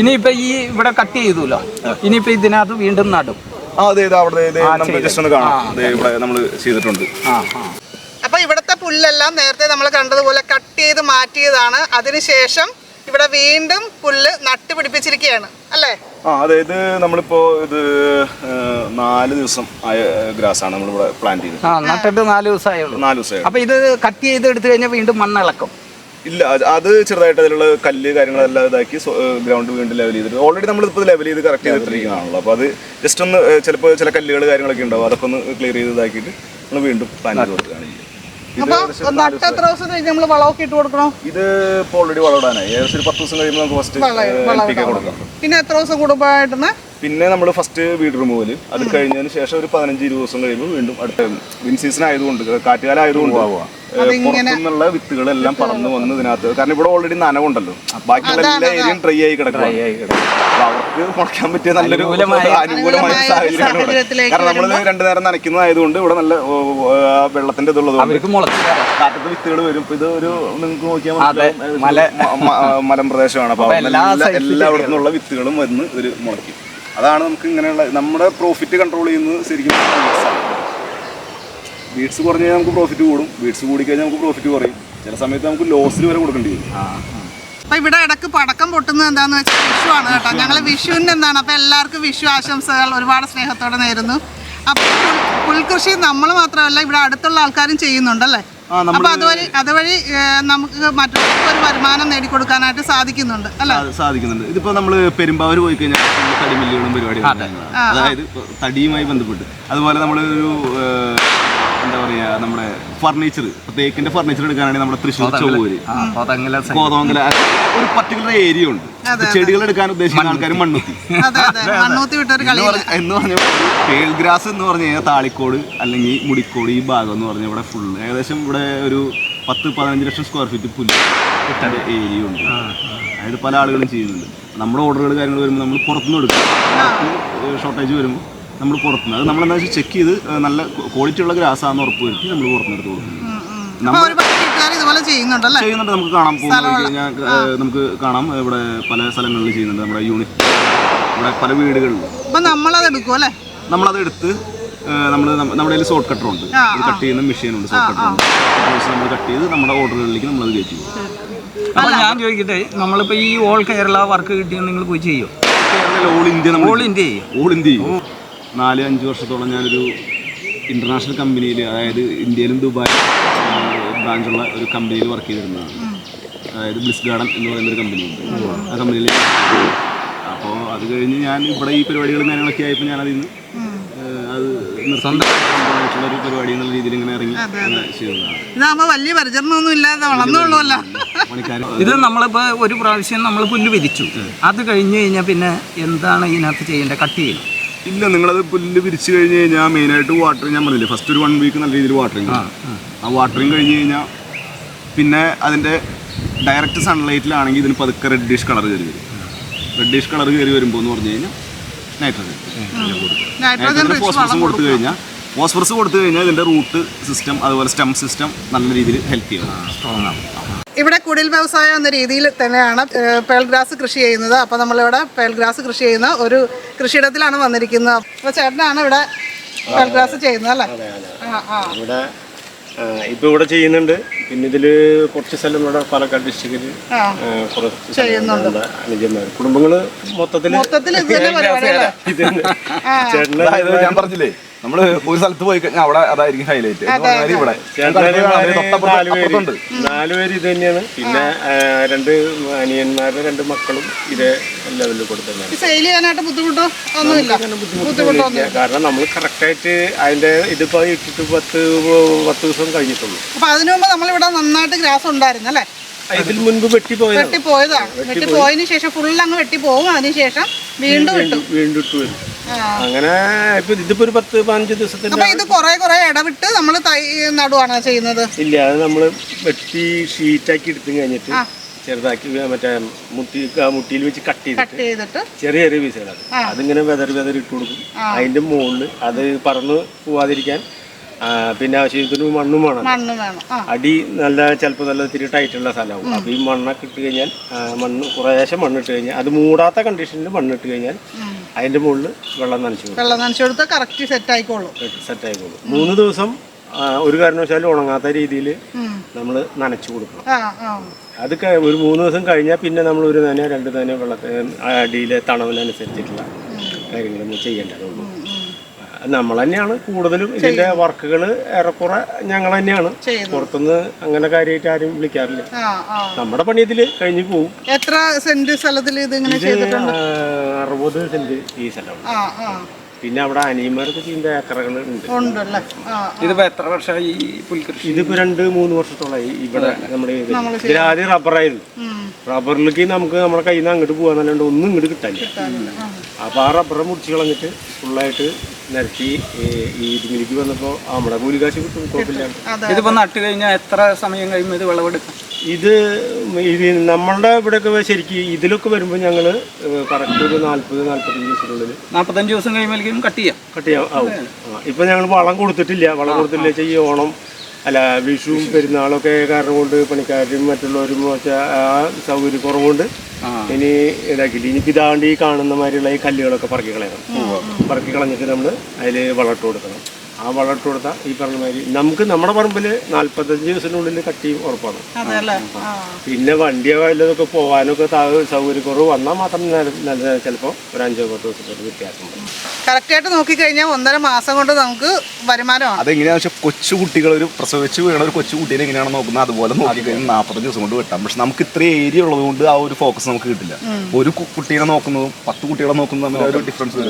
ഇനിയിപ്പോ ഈ ഇവിടെ കട്ട് ചെയ്തല്ലോ ഇനിയിപ്പോ ഇതിനകത്ത് വീണ്ടും നടും. ആ അതെ അവിടെ ദേ നമുക്ക് ജസ്റ്റ് ഒന്ന് കാണാം. ദേ ഇവിടെ നമ്മൾ ചെയ്തിട്ടുണ്ട്. അപ്പൊ ഇവിടുത്തെ പുല്ലെല്ലാം നേരത്തെ നമ്മൾ കണ്ടതുപോലെ കട്ട് ചെയ്ത് മാറ്റിയതാണ്. അതിനുശേഷം ഇവിടെ വീണ്ടും പുല്ല് നട്ടുപിടിപ്പിച്ചിരിക്കുകയാണ് അല്ലേ? ആ അതായത് ഇത് നമ്മളിപ്പോ ഇത് നാല് ദിവസം ആയ ഗ്രാസ് ആണ് നമ്മളിവിടെ പ്ലാന്റ് ചെയ്തത്. ആ നട്ടിട്ട് നാല് ദിവസമായുള്ളൂ. നാല് ദിവസമായി അപ്പൊ ഇത് കട്ട് ചെയ്ത് എടുത്തു കഴിഞ്ഞാൽ വീണ്ടും മണ്ണിളക്കും. ഇല്ല അത് അത് ചെറുതായിട്ട് അതിലുള്ള കല്ല് കാര്യങ്ങളെല്ലാം ഇതാക്കി ഗ്രൗണ്ട് വീണ്ടും ലെവൽ ചെയ്തിട്ട് ഓൾറെഡി നമ്മൾ നമ്മളിപ്പോൾ ലെവൽ ചെയ്ത് കറക്റ്റ് ചെയ്തിട്ടിരിക്കുന്നതാണല്ലോ. അപ്പോൾ അത് ജസ്റ്റ് ഒന്ന് ചിലപ്പോൾ ചില കല്ലുകൾ കാര്യങ്ങളൊക്കെ ഉണ്ടാവും. അതൊക്കെ ഒന്ന് ക്ലിയർ ചെയ്ത് ഇതാക്കിയിട്ട് നമ്മൾ വീണ്ടും പ്ലാൻ ചെയ്ത് കൊടുക്കുകയാണ് ചെയ്യുന്നത്. നട്ട് എത്ര ദിവസം. കഴിഞ്ഞ് നമ്മൾ വളമൊക്കെ ഇട്ട് കൊടുക്കണോ? ഇത് ഇപ്പോൾ ഓൾറെഡി വളമിടാനായി. ഏകദേശം ഒരു പത്ത് ദിവസം കഴിയുമ്പോൾ നമുക്ക് ഫസ്റ്റ് കൊടുക്കാം. പിന്നെ എത്ര ദിവസം കൂടുമ്പോഴായിട്ടാണ് പിന്നെ നമ്മൾ ഫസ്റ്റ് വീട് റിമൂവൽ അത് കഴിഞ്ഞതിന് ശേഷം ഒരു പതിനഞ്ച് ഇരുപത് ദിവസം കഴിയുമ്പോൾ വീണ്ടും അടുത്ത വിൻ സീസൺ ആയതുകൊണ്ട് കാറ്റുകാലം ആയതുകൊണ്ട് പുറത്തുനിന്നുള്ള വിത്തുകളെല്ലാം പറന്ന് വന്ന് ഇതിനകത്ത് കാരണം ഇവിടെ ഓൾറെഡി നനവുണ്ടല്ലോ. ബാക്കിയുള്ള എല്ലാ ഏരിയയും ഡ്രൈ ആയി കിടക്കും അപ്പൊ അവർക്ക് മുളയ്ക്കാൻ പറ്റിയ നല്ലൊരു അനുകൂലമായ സാഹചര്യമാണ് കാരണം നമ്മൾ രണ്ടു നേരം നനയ്ക്കുന്നതായതുകൊണ്ട് ഇവിടെ നല്ല വെള്ളത്തിന്റെ ഇതുള്ളത് കാറ്റത്ത് വിത്തുകൾ വരും. ഇപ്പൊ ഇത് ഒരു നിങ്ങൾക്ക് നോക്കിയാൽ മലം പ്രദേശമാണ് അപ്പൊ അപ്പൊ എല്ലാ എല്ലാ നിന്നുള്ള വിത്തുകളും വന്ന് ഒരു മുളയ്ക്കും. അതാണ് നമുക്ക് ഇങ്ങനെയുള്ള നമ്മുടെ പ്രോഫിറ്റ് കൺട്രോൾ ചെയ്യുന്നത് ശരിക്കും ബീഡ്സ് കുറഞ്ഞു കഴിഞ്ഞാൽ നമുക്ക് പ്രോഫിറ്റ് കൂടും. ബീഡ്സ് കൂടി കഴിഞ്ഞാൽ നമുക്ക് പ്രോഫിറ്റ് കുറയും. ചില സമയത്ത് നമുക്ക് ലോസിൽ വരെ കൊടുക്കേണ്ടി വരും. അപ്പൊ ഇവിടെ ഇടയ്ക്ക് പടക്കം പൊട്ടുന്നത് എന്താന്ന് വെച്ചാൽ വിഷു ആണ് കേട്ടോ. ഞങ്ങൾ വിഷുവിന്റെ എന്താണ്? അപ്പൊ എല്ലാവർക്കും വിഷു ആശംസകൾ. ഒരുപാട് സ്നേഹത്തോടെ നേരുന്നു. അപ്പൊ പുൽ- പുൽകൃഷി നമ്മൾ മാത്രമല്ല ഇവിടെ അടുത്തുള്ള ആൾക്കാരും ചെയ്യുന്നുണ്ടല്ലേ? അപ്പൊ അതുവഴി അതുവഴി നമുക്ക് മറ്റുള്ളവർക്ക് ഒരു വരുമാനം നേടിക്കൊടുക്കാനായിട്ട് സാധിക്കുന്നുണ്ട് അല്ലേ? സാധിക്കുന്നുണ്ട്. ഇതിപ്പോ നമ്മൾ പെരുമ്പാവൂർ പോയി കഴിഞ്ഞാൽ തടിമില്ലുകളും പരിപാടികളും. അതായത് തടിയുമായി ബന്ധപ്പെട്ട്. അതുപോലെ നമ്മൾ ഒരു എന്താ പറയാ നമ്മുടെ ഫർണിച്ചർ തേക്കിന്റെ ഫർണിച്ചർ എടുക്കാനാണെങ്കിൽ നമ്മുടെ തൃശ്ശൂർ ചൊവ്വൂര്. കോതമംഗല ഒരു പർട്ടിക്കുലർ ഏരിയ ഉണ്ട്. ചെടികൾ എടുക്കാൻ ഉദ്ദേശിക്കുന്ന ആൾക്കാർ മണ്ണുത്തി. മണ്ണൂത്തി വിട്ടൊരു എന്ന് കളിയില്ല. പറഞ്ഞ- എന്ന് ഗ്രാസ് എന്ന് പറഞ്ഞു കഴിഞ്ഞാൽ താളിക്കോട് അല്ലെങ്കിൽ മുടിക്കോട് ഈ ഭാഗം എന്ന് പറഞ്ഞാൽ ഇവിടെ ഫുള്ള് ഏകദേശം ഇവിടെ ഒരു പത്ത് പതിനഞ്ച് ലക്ഷം സ്ക്വയർ ഫീറ്റ് പുല്ല് ഏരിയ ഉണ്ട്. അതായത് പല ആളുകളും ചെയ്യുന്നുണ്ട്. നമ്മുടെ ഓർഡറുകൾ കാര്യങ്ങൾ വരുമ്പോൾ നമ്മൾ പുറത്തുനിന്ന് എടുക്കും. ഷോർട്ടേജ് വരുമ്പോൾ നമ്മൾ പുറത്തുനിന്ന്. അത് നമ്മളെന്താ വെച്ചാൽ ചെക്ക് ചെയ്ത് നല്ല ക്വാളിറ്റി ഉള്ള ഗ്രാസ് ആണെന്ന് ഉറപ്പ് വരുത്തി നമ്മൾ പുറത്തുനിന്ന് എടുത്ത് കൊടുക്കും. അപ്പൊ ഒരുപാട് വീട്ടുകാർ ഇതുപോലെ ചെയ്യുന്നുണ്ടല്ലേ? ചെയ്യുന്നുണ്ട്. നമുക്ക് കാണാം. പോകും നമുക്ക് കാണാം. ഇവിടെ പല സ്ഥലങ്ങളിൽ ചെയ്യുന്നുണ്ട്. നമ്മുടെ യൂണിറ്റ് ഇവിടെ പല വീടുകളിലും. അപ്പൊ നമ്മളത് എടുക്കും അല്ലേ നമ്മളത് എടുത്ത് നമ്മൾ നമ്മുടെ കയ്യിൽ ഷോർട്ട് കട്ടർ ഉണ്ട്. കട്ട് ചെയ്യുന്ന മെഷീൻ ഉണ്ട് ഷോർട്ട് കട്ടർ ഉണ്ട്. നമ്മൾ കട്ട് ചെയ്ത് നമ്മുടെ ഓർഡറുകളിലേക്ക് നമ്മൾ അത് കയറ്റി. അപ്പൊ ഞാൻ ചോദിക്കട്ടെ നമ്മളിപ്പോ ഈ ഓൾ കേരള വർക്ക് കിട്ടിയാൽ നിങ്ങൾ പോയി ചെയ്യോ? ഓൾ ഇന്ത്യ നമ്മൾ ഓൾ ഇന്ത്യ ഓൾ ഇന്ത്യ. നാല് അഞ്ച് വർഷത്തോളം ഞാനൊരു ഇന്റർനാഷണൽ കമ്പനിയിൽ അതായത് ഇന്ത്യയിലും ദുബായ് ബ്രാഞ്ചുള്ള ഒരു കമ്പനിയിൽ വർക്ക് ചെയ്തിരുന്നതാണ്. അതായത് ബ്ലിസ് ഗാർഡൻ എന്ന് പറയുന്ന ഒരു കമ്പനി ഉണ്ട്. ആ കമ്പനിയിൽ അപ്പോൾ അത് കഴിഞ്ഞ് ഞാൻ ഇവിടെ ഈ പരിപാടികളും കാര്യങ്ങളൊക്കെ ആയപ്പോൾ ഞാൻ അതിന്ന് നിന്ന് അത് നിർത്തമായിട്ടുള്ള ഒരു പരിപാടി എന്നുള്ള രീതിയിൽ ഇങ്ങനെ ഇറങ്ങി ചെയ്തതാണ്. വലിയ പരിചരണമൊന്നും ഇല്ലാതെ വളർന്നുള്ളൂല്ലോ പണിക്കാർ [laughs] ഇത് നമ്മളിപ്പോ ഒരു പ്രാവശ്യം നമ്മൾ പുല്ല് വിരിച്ചു. അത് കഴിഞ്ഞു കഴിഞ്ഞാൽ പിന്നെ എന്താണ് ഇതിനകത്ത് ചെയ്യേണ്ടത്? കട്ട് ചെയ്യണം. ഇല്ല നിങ്ങളത് പുല്ല് വിരിച്ചു കഴിഞ്ഞ് കഴിഞ്ഞാൽ മെയിനായിട്ട് വാട്ടറിങ് ഞാൻ പറഞ്ഞില്ലേ? ഫസ്റ്റ് ഒരു വൺ വീക്ക് നല്ല രീതിയിൽ വാട്ടറിങ് ആ വാട്ടറിങ് കഴിഞ്ഞ് കഴിഞ്ഞാൽ പിന്നെ അതിന്റെ ഡയറക്റ്റ് സൺലൈറ്റിലാണെങ്കിൽ ഇതിന് പതുക്കെ റെഡ്ഡിഷ് കളർ ചെറിയ വരും. റെഡിഷ് കളർ കയറി വരുമ്പോൾ എന്ന് പറഞ്ഞു കഴിഞ്ഞാൽ നൈട്രജൻ നൈട്രോജൻ നൈട്രജൻ ഫോസ്ഫറസ് കൊടുത്തു കഴിഞ്ഞാൽ ഫോസ്ഫറസ് കൊടുത്തു കഴിഞ്ഞാൽ ഇതിന്റെ റൂട്ട് സിസ്റ്റം അതുപോലെ സ്റ്റം സിസ്റ്റം നല്ല രീതിയിൽ ഹെൽപ്പ് ചെയ്യും. സ്ട്രോങ് ആവും ഇവിടെ കുടിൽ വ്യവസായം എന്ന രീതിയിൽ തന്നെയാണ് പേൾഗ്രാസ് പേൾ ഗ്രാസ് കൃഷി ചെയ്യുന്നത്. അപ്പോൾ നമ്മളിവിടെ പേൾ ഗ്രാസ് കൃഷി ചെയ്യുന്ന ഒരു കൃഷിയിടത്തിലാണ് വന്നിരിക്കുന്നത്. അപ്പോൾ ചേട്ടനാണ് ഇവിടെ പേൾ ഗ്രാസ് ചെയ്യുന്നത് അല്ലേ? ആ ആ. ഇവിടെ ആ, ഇപ്പൊ ഇവിടെ ചെയ്യുന്നുണ്ട്. പിന്നെ ഇതിൽ കുറച്ച് സ്ഥലം ഇവിടെ പാലക്കാട് ഡിസ്ട്രിക്റ്റിൽ കുറച്ച്. അനുജന്മാർ. കുടുംബങ്ങൾ മൊത്തത്തിൽ [laughs] അതായത് ഞാൻ പറഞ്ഞില്ലേ? നമ്മൾ ഒരു സ്ഥലത്ത് പോയി കഴിഞ്ഞാൽ അവിടെ അതായിരിക്കും ഹൈലൈറ്റ് ഇവിടെ. നാലുപേര് ഇത് തന്നെയാണ്. പിന്നെ രണ്ട് അനിയന്മാരുടെ രണ്ട് മക്കളും ഇതേ ലെവലിൽ ചെയ്യാനായിട്ട് ബുദ്ധിമുട്ടോ? ഒന്നുമില്ല. കാരണം നമ്മൾ കറക്റ്റായിട്ട് അതിന്റെ ഇതിപ്പോ ഇട്ടിട്ട് പത്ത് പത്ത് ദിവസം കഴിഞ്ഞിട്ടുള്ളൂ. അപ്പൊ അതിനു മുമ്പ് നമ്മളിവിടെ നന്നായിട്ട് ഗ്രാസ് ഉണ്ടായിരുന്നു അല്ലേ? ഇതിൽ മുൻപ് വെട്ടിപ്പോയത്. വെട്ടിപ്പോയതാണ് വെട്ടിപ്പോയതിന് ശേഷം ഫുൾ അങ്ങ് വെട്ടിപ്പോവും അതിനുശേഷം വീണ്ടും ഇട്ടു. വീണ്ടും ഇട്ടു വരും. അങ്ങനെ ഇപ്പൊ ഇതിപ്പോ ഒരു പത്ത് പതിനഞ്ച് ദിവസത്തിന്റെ അപ്പൊ ഇത് കുറെ കുറെ ഇടവിട്ട് നമ്മൾ തൈ നടുവാണ് ചെയ്യുന്നത്? ഇല്ല അത് നമ്മൾ വെട്ടി ഷീറ്റാക്കി എടുത്തു കഴിഞ്ഞിട്ട് ചെറുതാക്കി മറ്റേ മുട്ടി മുട്ടിയിൽ വെച്ച് കട്ട് ചെയ്തിട്ട് ചെറിയ ചെറിയ പീസുകളാണ്. അതിങ്ങനെ വെതറി വെതറി ഇട്ട് കൊടുക്കും. അതിന്റെ മുകളിൽ അത് പറന്ന് പോവാതിരിക്കാൻ പിന്നെ ആവശ്യത്തിന് മണ്ണും വേണം. മണ്ണ് വേണം. ആ. അടി നല്ല ചിലപ്പോൾ നല്ല ഇത്തിരി ടൈറ്റുള്ള സ്ഥലമാവും. അപ്പോൾ ഈ മണ്ണൊക്കെ ഇട്ട് കഴിഞ്ഞാൽ ആ, മണ്ണ് കുറേശ്ശെ മണ്ണിട്ട് കഴിഞ്ഞാൽ അത് മൂടാത്ത കണ്ടീഷനിൽ മണ്ണിട്ട് കഴിഞ്ഞാൽ അതിന്റെ മുകളിൽ വെള്ളം നനച്ചു കൊടുക്കും. വെള്ളം നനച്ചു കൊടുത്താൽ കറക്റ്റ് സെറ്റ് ആയിക്കോളും. സെറ്റ് ആയിക്കോളും. മൂന്ന് ദിവസം ആ, ഒരു കാരണവശാലും ഉണങ്ങാത്ത രീതിയിൽ നമ്മൾ നനച്ചു കൊടുക്കണം. ആ ആ. അത് ഒരു മൂന്ന് ദിവസം കഴിഞ്ഞാൽ പിന്നെ നമ്മൾ ഒരു നനയോ രണ്ട് നനയോ വെള്ളത്തിൽ അടിയിലെ തണവിനനുസരിച്ചിട്ടുള്ള കാര്യങ്ങളൊന്നും ചെയ്യേണ്ടതുള്ളൂ. നമ്മൾ തന്നെയാണ് കൂടുതലും ഇതിന്റെ വർക്കുകൾ ഏറെക്കുറെ ഞങ്ങൾ തന്നെയാണ് പുറത്തുനിന്ന് അങ്ങനെ കാര്യമായിട്ട് ആരും വിളിക്കാറില്ല. നമ്മുടെ പണി ഇതിൽ കഴിഞ്ഞു പോകും എത്ര സെന്റ് സ്ഥലത്തിൽ ഇത് ഇങ്ങനെ ചെയ്തിട്ടുണ്ട് അറുപത് സെന്റ് ഈ സ്ഥലമാണ്. ആ ആ. പിന്നെ അവിടെ അനിയന്മാർക്ക് ചെയ്യുന്ന ഏക്കറുകൾ ഉണ്ട്. ഇതിപ്പോ എത്ര വർഷമായി ഈ പുൽകൃഷി? ഇതിപ്പോ രണ്ട് മൂന്ന് വർഷത്തോളമായി ഇവിടെ നമ്മുടെ ഇത്. ഇതിൽ ആദ്യം റബ്ബറായിരുന്നു. റബ്ബറിലേക്ക് നമുക്ക് നമ്മുടെ കയ്യിൽ നിന്ന് അങ്ങോട്ട് പോകാന്നല്ലാണ്ട് ഒന്നും ഇങ്ങോട്ട് കിട്ടാനില്ല. അപ്പൊ ആ റബ്ബർ മുടിച്ചു കളഞ്ഞിട്ട് ഫുള്ളായിട്ട് നിരത്തി ഈ ഈ ഇതിലേക്ക് വന്നപ്പോ നമ്മുടെ കൂലിക്കാശ് കിട്ടും കുഴപ്പമില്ല. ഇതിപ്പോൾ ഇതിപ്പോ നട്ട് കഴിഞ്ഞാൽ എത്ര സമയം കഴിയുമ്പോൾ ഇത് വിളവെടുക്കും? ഇത് ഇത് നമ്മളുടെ ഇവിടെയൊക്കെ ശരിക്കും ഇതിലൊക്കെ വരുമ്പോൾ ഞങ്ങൾ കറക്റ്റ് ഒരു നാല്പത് നാല്പത്തഞ്ച് ദിവസത്തിനുള്ളിൽ നാൽപ്പത്തഞ്ച് ദിവസം കഴിയുമ്പോഴേക്കും കട്ട് ചെയ്യാം. കട്ട് ചെയ്യാം ആവും. ഇപ്പം ഇപ്പൊ ഞങ്ങൾ വളം കൊടുത്തിട്ടില്ല. വളം കൊടുത്തില്ല വെച്ചാൽ ഈ ഓണം അല്ല വിഷുവും പെരുന്നാളൊക്കെ കാരണം കൊണ്ട് പണിക്കാരും മറ്റുള്ളവരും വെച്ചാൽ ആ സൗകര്യക്കുറവുകൊണ്ട് ഇനി ഇതാക്കിയിട്ട് ഇനിയിപ്പോൾ ഇതാണ്ട് ഈ കാണുന്ന മാതിരിയുള്ള ഈ കല്ലുകളൊക്കെ പറക്കി കളയണം. പറക്കി കളഞ്ഞിട്ട് നമ്മൾ അതിൽ വളമിട്ട് കൊടുക്കണം. ആ വളമിട്ട് കൊടുത്താൽ ഈ പറഞ്ഞ മാതിരി നമുക്ക് നമ്മുടെ പറമ്പിൽ നാല്പത്തഞ്ച് ദിവസത്തിനുള്ളിൽ കട്ട് ചെയ്യും ഉറപ്പാണ് പിന്നെ വണ്ടിയോ വല്ലതൊക്കെ പോകാനൊക്കെ സൗകര്യക്കുറവ് വന്നാൽ മാത്രം ചിലപ്പോൾ ഒരു അഞ്ചോ പത്ത് ദിവസത്തെ വ്യത്യാസം വരും. കറക്റ്റായിട്ട് നോക്കിക്കഴിഞ്ഞാൽ ഒന്നര മാസം കൊണ്ട് നമുക്ക് വരുമാനമാണ്. അതെങ്ങനെയാണെന്ന് വെച്ചാൽ കൊച്ചു കുട്ടികൾ ഒരു പ്രസവിച്ച് വീണ ഒരു കൊച്ചു കുട്ടീനെ എങ്ങനെയാണ് നോക്കുന്നത് അതുപോലെ നോക്കി കഴിഞ്ഞാൽ നാൽപ്പത്തഞ്ച് ദിവസം കൊണ്ട് വെട്ടാം. പക്ഷെ നമുക്ക് ഇത്ര ഏരിയ ഉള്ളത് കൊണ്ട് ആ ഒരു ഫോക്കസ് നമുക്ക് കിട്ടില്ല. ഒരു കുട്ടീനെ നോക്കുന്നതും പത്ത് കുട്ടികളെ നോക്കുന്നതും തമ്മിൽ ഒരു ഡിഫറൻസ്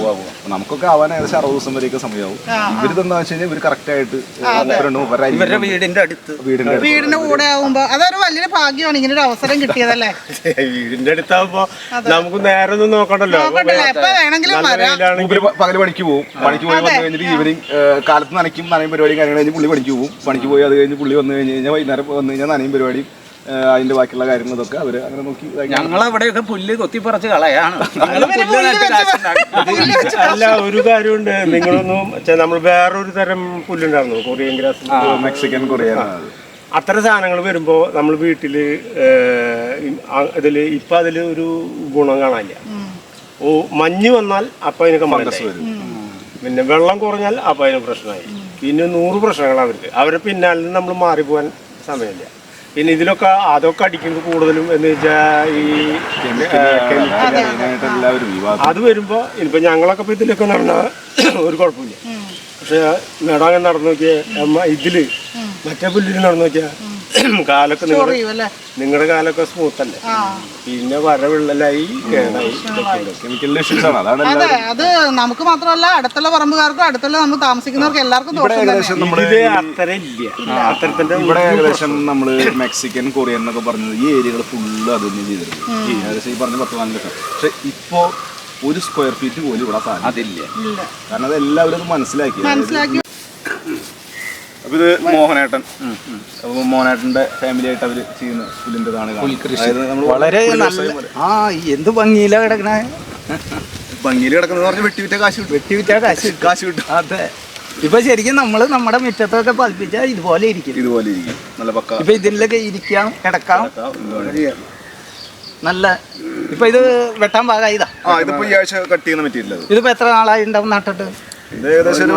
നമുക്കൊക്കെ ആവാൻ ഏകദേശം അറുപത് ദിവസം വരെയൊക്കെ സമയമാവും. ഇവർ എന്താ വെച്ച് കഴിഞ്ഞാൽ ഇവർ കറക്റ്റ് ആയിട്ട് വീടിന്റെ അടുത്ത്. വീടിന്റെ കൂടെ ആവുമ്പോ അതൊരു വലിയൊരു ഭാഗ്യമാണ് ഇങ്ങനെ ഒരു അവസരം കിട്ടിയതല്ലേ? [laughs] വീടിന്റെ അടുത്താവുമ്പോ നമുക്ക് നേരെ ഒന്നും നോക്കണ്ടല്ലോ? നോക്കണ്ടല്ലോ എപ്പോ വേണമെങ്കിലും പകൽ പണിക്ക് പോകും പണിക്ക് പോയി വന്നു കഴിഞ്ഞിട്ട് ഈവനിങ് കാലത്ത് നനയ്ക്കും നനയും പരിപാടിയും കാര്യങ്ങൾ കഴിഞ്ഞ് പുള്ളി പണിക്ക് പോകും പണിക്ക് പോയി അത് കഴിഞ്ഞ് പുള്ളി വന്നു കഴിഞ്ഞ് കഴിഞ്ഞാൽ വൈകുന്നേരം വന്നു കഴിഞ്ഞാൽ നനയും പരിപാടിയും ഏ, അതിന്റെ ബാക്കിയുള്ള കാര്യങ്ങളൊക്കെ അവർ അങ്ങനെ നോക്കി ഞങ്ങൾ അവിടെയൊക്കെ പുല്ല് കൊത്തിപ്പറച്ച് കളയാണ്. അല്ല ഒരു കാര്യമുണ്ട്. നിങ്ങളൊന്നും നമ്മൾ വേറൊരു തരം പുല്ലുണ്ടായിരുന്നു. കൊറിയൻ ഗ്രാസ് മെക്സിക്കൻ കൊറിയൻ അത്തരം സാധനങ്ങൾ വരുമ്പോ നമ്മൾ വീട്ടിൽ ഇതിൽ ഇപ്പൊ അതിൽ ഒരു ഗുണം കാണാനില്ല. ഓ മഞ്ഞ് വന്നാൽ അപ്പൊ അതിനൊക്കെ മനസ്സ് വരും. പിന്നെ വെള്ളം കുറഞ്ഞാൽ അപ്പൊ അതിന് പ്രശ്നമായി പിന്നെ നൂറ് പ്രശ്നങ്ങൾ അവർക്ക്. അവരെ പിന്നാലെ നമ്മൾ മാറിപ്പോകാൻ സമയമില്ല. പിന്നെ ഇതിലൊക്കെ അതൊക്കെ അടിക്കുന്നത് കൂടുതലും എന്ന് വെച്ചാൽ ഈ അത് വരുമ്പോ ഇനിയിപ്പോൾ ഞങ്ങളൊക്കെ ഇപ്പൊ ഇതിലൊക്കെ നടന്ന ഒരു കുഴപ്പമില്ല. പക്ഷെ അങ്ങനെ നടന്നു നോക്കിയാൽ ഇതിൽ ഇതിൽ മറ്റേ പുല്ലിൽ നടന്നു നോക്കിയ കാലൊക്കെ നിങ്ങൾ നിങ്ങളുടെ കാലൊക്കെ സ്മൂത്ത് അല്ലേ? പിന്നെ വര വിള്ളലായി കേടായി ഇതൊക്കെ ഉണ്ട്. കെമിക്കലിന്റെ ഇഷ്യൂസ് ആണ്. അതാണ് അതെ അത് നമുക്ക് മാത്രമല്ല അടുത്തുള്ള പറമ്പുകാർക്കും അടുത്തുള്ള നമ്മൾ താമസിക്കുന്നവർക്കും എല്ലാവർക്കും ഏകദേശം നമ്മുടെ ഇത് അത്ര ഇല്ല അത്തരത്തിന്റെ ഇവിടെ ഏകദേശം നമ്മൾ മെക്സിക്കൻ കൊറിയൻ എന്നൊക്കെ പറഞ്ഞത് ഈ ഏരിയകൾ ഫുള്ള് അത് തന്നെ ചെയ്തിട്ടുണ്ട് ഈ ഏകദേശം ഈ പറഞ്ഞ പത്ത് നാല് ലക്ഷം. പക്ഷെ ഇപ്പോ ഒരു സ്ക്വയർ ഫീറ്റ് പോലും ഇവിടെ സാധനം അതില്ല. കാരണം അത് എല്ലാവരും അത് മനസ്സിലാക്കി ഇത് മോഹനേട്ടൻ. അപ്പൊ മോഹനേട്ടന്റെ ഫാമിലി ആയിട്ട് അവർ ചെയ്യുന്ന പുല്ലിന്റെതാണ് അതായത് വളരെ നല്ല ആ എന്ത് ഭംഗിയില കിടക്കണേ? ഭംഗിയിൽ കിടക്കുന്നത് പറഞ്ഞ് വെട്ടിവിറ്റ കാശ് കിട്ടും. വെട്ടിവിറ്റ കാശ് കാശ് കിട്ടും. അതെ. ഇപ്പൊ ശരിക്കും നമ്മൾ നമ്മുടെ മുറ്റത്തൊക്കെ പതിപ്പിച്ചാൽ ഇതുപോലെ ഇരിക്കും. ഇതുപോലെ ഇരിക്കും. നല്ല പക്ക. ഇപ്പൊ ഇതിലൊക്കെ ഇരിക്കാം കിടക്കാം. നല്ല ഇപ്പൊ ഇത് വെട്ടാൻ ആ ഇതിപ്പോ ഈ ആഴ്ച കട്ട് ചെയ്യുന്ന മെറ്റീരിയൽ ഇതിപ്പോ എത്ര നാളായി ഉണ്ടാവും നട്ടിട്ട്? ഇത് ഏകദേശം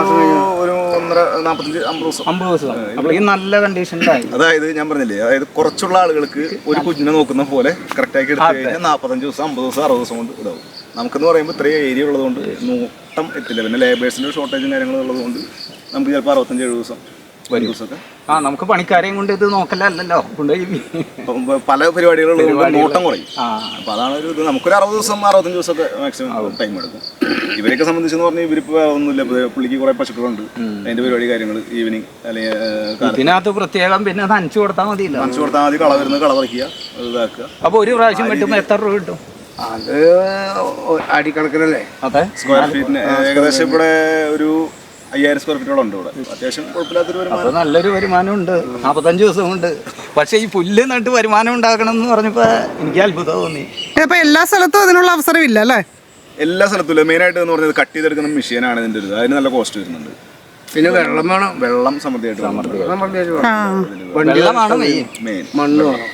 ഒരു ഒന്നര നാൽപ്പത്തഞ്ച് അമ്പത് ദിവസം. അമ്പത് ദിവസം. അപ്പോഴേക്കും നല്ല കണ്ടീഷനിലായി അതായത് ഞാൻ പറഞ്ഞില്ലേ അതായത് കുറച്ചുള്ള ആളുകൾക്ക് ഒരു കുഞ്ഞിനെ നോക്കുന്ന പോലെ കറക്റ്റ് ആക്കി എടുത്തു കഴിഞ്ഞാൽ നാൽപ്പത്തഞ്ച് ദിവസം അമ്പത് ദിവസം അറുപത് ദിവസം കൊണ്ട് ഇതാവും. നമുക്കെന്ന് പറയുമ്പോൾ ഇത്രയും ഏരിയ ഉള്ളതുകൊണ്ട് നോട്ടം എത്തില്ല. പിന്നെ ലേബേഴ്സിന്റെ ഷോർട്ടേജും കാര്യങ്ങളും ഉള്ളതുകൊണ്ട് നമുക്ക് ചിലപ്പോൾ അറുപത്തഞ്ച് എഴുപത് ദിവസം ദിവസമൊക്കെ? ആ നമുക്ക് പണിക്കാരെയും കൊണ്ട് ഇത് നോക്കലല്ലോ കൊണ്ടുപോയി പല പരിപാടികളും നോട്ടം കുറയും. ആ. അപ്പൊ അതാണ് ഒരു ഇത്. നമുക്കൊരു അറുപത് ദിവസം അറുപത്തഞ്ച് ദിവസമൊക്കെ മാക്സിമം ടൈം എടുക്കും. ഇവരെയൊക്കെ സംബന്ധിച്ചെന്ന് പറഞ്ഞാൽ ഇവരിപ്പോ ഒന്നുമില്ല. പുള്ളിക്ക് കുറെ പശുക്കളുണ്ട്. അതിന്റെ പരിപാടി കാര്യങ്ങൾ ഈവനിങ് അല്ലെങ്കിൽ ഇതിനകത്ത് പ്രത്യേകം പിന്നെ നനച്ചു കൊടുത്താൽ മതിയില്ല നനച്ചു കൊടുത്താൽ മതി. കള വരുന്നത് കള പറിക്കുക ഇതാക്കുക. അപ്പൊ ഒരു പ്രാവശ്യം വെട്ടുമ്പോൾ എത്ര രൂപ കിട്ടും? അത് അടിക്കണക്കിനല്ലേ? അതെ. സ്ക്വയർ ഫീറ്റിന് ഏകദേശം ഇവിടെ ഒരു അയ്യായിരം സ്ക്വയർ ഫീറ്റോളം ഉണ്ട് ഇവിടെ. അത്യാവശ്യം കുഴപ്പമില്ലാത്തൊരു വരുമാനം. അപ്പൊ നല്ലൊരു വരുമാനം ഉണ്ട് നാപ്പത്തഞ്ച് ദിവസം ഉണ്ട് പക്ഷെ ഈ പുല്ല് നട്ട് വരുമാനം ഉണ്ടാക്കണം എന്ന് പറഞ്ഞപ്പോ എനിക്ക് അത്ഭുതം തോന്നി. അപ്പൊ എല്ലാ സ്ഥലത്തും അതിനുള്ള അവസരം ഇല്ല അല്ലേ? എല്ലാ സ്ഥലത്തും ഇല്ല. മെയിനായിട്ട് എന്ന് പറഞ്ഞത് കട്ട് ചെയ്തെടുക്കുന്ന മെഷീനാണ് ഇതിന്റെ ഒരു അതിന് നല്ല കോസ്റ്റ് വരുന്നുണ്ട്. പിന്നെ വെള്ളം വേണം. വെള്ളം സമൃദ്ധിയായിട്ട് മെയിൻ മണ്ണ് വേണം.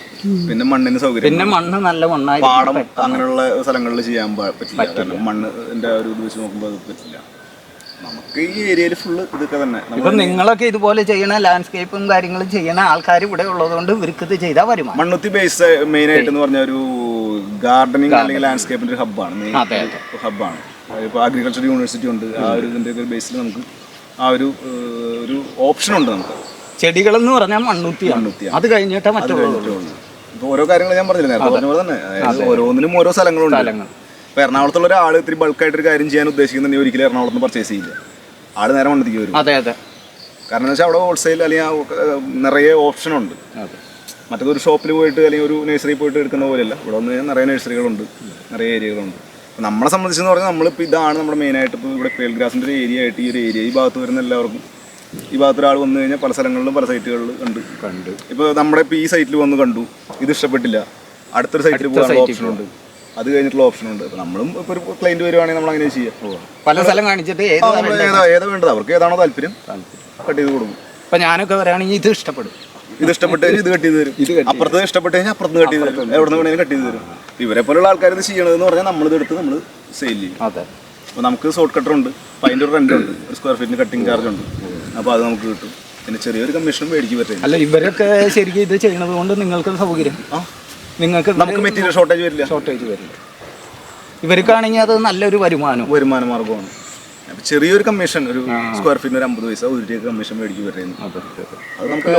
പിന്നെ മണ്ണിന് സൗകര്യം. പിന്നെ മണ്ണ് നല്ല മണ്ണായി പാടം അങ്ങനെയുള്ള സ്ഥലങ്ങളിൽ ചെയ്യാൻ പറ്റില്ല. മണ്ണിന്റെ ഒരു ഇത് വെച്ച് നോക്കുമ്പോൾ അത് പറ്റില്ല. നമുക്ക് ഈ ഏരിയയിൽ ഫുള്ള് ഇതൊക്കെ തന്നെ. ഇപ്പൊ നിങ്ങളൊക്കെ ഇതുപോലെ ചെയ്യണ ലാൻഡ്സ്കേപ്പും കാര്യങ്ങളും ചെയ്യണ ആൾക്കാർ ഇവിടെ ഉള്ളതുകൊണ്ട് ഇവർക്ക് ഇത് ചെയ്താൽ വരുമാനം. മണ്ണുത്തി ബേസ് മെയിൻ ആയിട്ട് എന്ന് പറഞ്ഞ ഒരു ഗാർഡനിങ് അല്ലെങ്കിൽ ലാൻഡ്സ്കേപ്പിന്റെ ഒരു ഹബ്ബാണ്. ഹബ്ബാണ് ഇപ്പോൾ അഗ്രികൾച്ചർ യൂണിവേഴ്സിറ്റി ഉണ്ട്. ആ ഒരു ഇതിന്റെ ഒരു ബേസിൽ നമുക്ക് ആ ഒരു ഒരു ഓപ്ഷൻ ഉണ്ട് നമുക്ക്. ചെടികൾ എന്ന് പറഞ്ഞാൽ മണ്ണുത്തി മണ്ണുത്തി അത് കഴിഞ്ഞിട്ട് മറ്റുള്ളത് ഇപ്പൊ ഓരോ കാര്യങ്ങൾ ഞാൻ പറഞ്ഞില്ല നേരത്തെ പറഞ്ഞ പോലെ തന്നെ. ഓരോന്നിനും ഓരോ സ്ഥലങ്ങളുണ്ട്. സ്ഥലങ്ങൾ. ഇപ്പൊ എറണാകുളത്തുള്ള ഒരാൾ ഇത്തിരി ബൾക്കായിട്ട് ഒരു കാര്യം ചെയ്യാൻ ഉദ്ദേശിക്കുന്നുണ്ടെങ്കിൽ ഒരിക്കലും എറണാകുളത്ത് നിന്ന് പർച്ചേസ് ചെയ്യില്ല. ആൾ നേരെ മണ്ണത്തിക്ക് വരും. അതെ അതെ. കാരണം എന്ന് വെച്ചാൽ അവിടെ ഹോൾസെയിൽ അല്ലെങ്കിൽ നിറയെ ഓപ്ഷൻ ഉണ്ട്. അതെ. മറ്റേതൊരു ഷോപ്പിൽ പോയിട്ട് അല്ലെങ്കിൽ ഒരു നഴ്സറി പോയിട്ട് എടുക്കുന്ന പോലെയല്ല. ഇവിടെ വന്ന് നിറയെ നഴ്സറികളുണ്ട് നിറയെ ഏരിയകളുണ്ട് നമ്മളെ സംബന്ധിച്ചെന്ന് പറഞ്ഞാൽ നമ്മളിപ്പോൾ ഇതാണ് നമ്മുടെ മെയിനായിട്ട് ഇപ്പോൾ ഇവിടെ ഫീൽഡ് ഗ്രാസിന്റെ ഒരു ഏരിയ ആയിട്ട് ഈ ഒരു ഏരിയ ഈ ഭാഗത്ത് വരുന്ന എല്ലാവർക്കും. ഈ ഭാഗത്ത് ഒരാൾ വന്നു കഴിഞ്ഞാൽ പല സ്ഥലങ്ങളിലും പല സൈറ്റുകളിലും ഉണ്ട് കണ്ട്. ഇപ്പോൾ നമ്മുടെ ഇപ്പോൾ ഈ സൈറ്റിൽ വന്ന് കണ്ടു. ഇത് ഇഷ്ടപ്പെട്ടില്ല. അടുത്തൊരു സൈറ്റിൽ പോകാനുള്ള ഓപ്ഷൻ ഉണ്ട്. അത് കഴിഞ്ഞിട്ടുള്ള ഓപ്ഷൻ ഉണ്ട്. അപ്പോൾ നമ്മളും ഇപ്പൊ ഒരു ക്ലൈന്റ് വരുവാണെങ്കിൽ നമ്മൾ അങ്ങനെ ചെയ്യാം. പല സ്ഥലം കാണിച്ചിട്ട് ഏത് ആ, നമ്മൾ ഏതാ ഏതാ വേണ്ടത്? അവർക്ക് ഏതാണോ താല്പര്യം കട്ട് ചെയ്ത് കൊടുക്കും. ഇപ്പൊ ഞാനൊക്കെ പറയുകയാണെങ്കിൽ ഇത് ഇഷ്ടപ്പെടും. ഇത് ഇഷ്ടപ്പെട്ട് കഴിഞ്ഞാൽ ഇത് കട്ട് ചെയ്ത് തരും. അപ്പുറത്ത് ഇഷ്ടപ്പെട്ട് കഴിഞ്ഞാൽ അപ്പുറത്ത് കട്ട് ചെയ്ത് തരും. എവിടെ നിന്ന് വേണമെങ്കിലും കട്ട് ചെയ്ത് തരും. ഇവരെ പോലുള്ള ആൾക്കാർ ഇത് ചെയ്യണതെന്ന് പറഞ്ഞാൽ നമ്മളിത് എടുത്ത് നമ്മൾ സെയിൽ ചെയ്യും. അതെ. അപ്പോൾ നമുക്ക് ഷോർട്ട് കട്ടർ ഉണ്ട്. അപ്പോൾ അതിന്റെ ഒരു റെന്റ് ഉണ്ട്. ഒരു സ്ക്വയർ ഫീറ്റിന് കട്ടിങ് ചാർജ് ഉണ്ട്. അപ്പോൾ അത് നമുക്ക് കിട്ടും. പിന്നെ ചെറിയൊരു കമ്മീഷനും മേടിക്കും പറ്റില്ല അല്ല ഇവരൊക്കെ ശരിക്കും ഇത് ചെയ്യണത് കൊണ്ട് നിങ്ങൾക്ക് സൗകര്യം. ആ. നിങ്ങൾക്ക് നമുക്ക് മെറ്റീരിയൽ ഷോർട്ടേജ് വരില്ല. ഷോർട്ടേജ് വരില്ല. ഇവർക്കാണെങ്കിൽ അത് നല്ലൊരു വരുമാനം. വരുമാന മാർഗമാണ്. ചെറിയൊരു കമ്മീഷൻ ഒരു സ്ക്വയർ ഫീറ്റിന് ഒരു അമ്പത് പൈസ ഒരു രൂപ കമ്മീഷൻ മേടിക്കും വരുന്നു അത് നമുക്ക്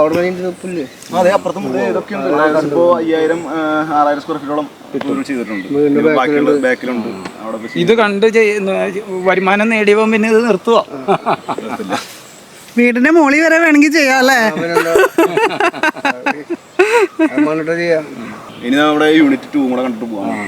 അവിടെ പുല്ല് അതെ അപ്പുറത്തും ഇതൊക്കെ ഉണ്ട്. ഇപ്പോ അയ്യായിരം ആറായിരം സ്ക്വയർ ഫീറ്റോളം ചെയ്തിട്ടുണ്ട്. ബാക്കിയുള്ള ബാക്കിലുണ്ട് അവിടെ ഇത് കണ്ട് വരുമാനം നേടിയപ്പോ പിന്നെ ഇത് നിർത്തുക വീടിന്റെ മോളി വരെ വേണമെങ്കിൽ ചെയ്യാം അല്ലേ? ഇനി നമ്മുടെ യൂണിറ്റ് ടൂ കൂടെ കണ്ടിട്ട് പോവാം.